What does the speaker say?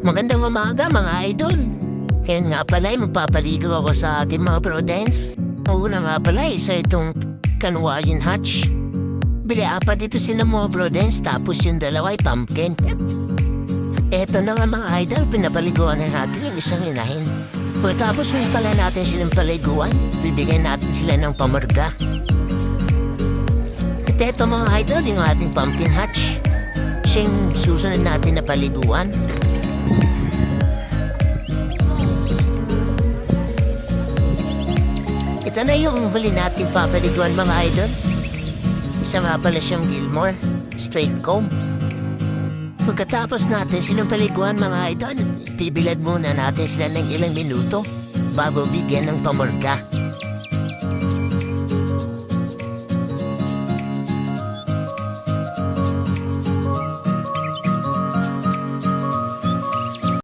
Magandang umaga mga idol. Ngayon nga pala ay magpapaligo ako sa aking mga brodens. Una nga pala isa itong Kanwayan Hatch. Bili apat dito sila mga brodens tapos yung dalawa ay pumpkin. Eto na nga mga idol, pinapaliguan na natin yung isang inahin. Pagkatapos may pala natin silang paliguan, bibigyan natin sila ng pamarga. At eto mga idol, yung ating pumpkin hatch. Siya susunod natin na paliguan. Ito na yung huli natin papaliguan mga idol. Isa nga pala siyang Gilmore, straight comb. Pagkatapos natin silang paliguan mga idol, bibilad muna natin sila ng ilang minuto bago bigyan ng pamorga.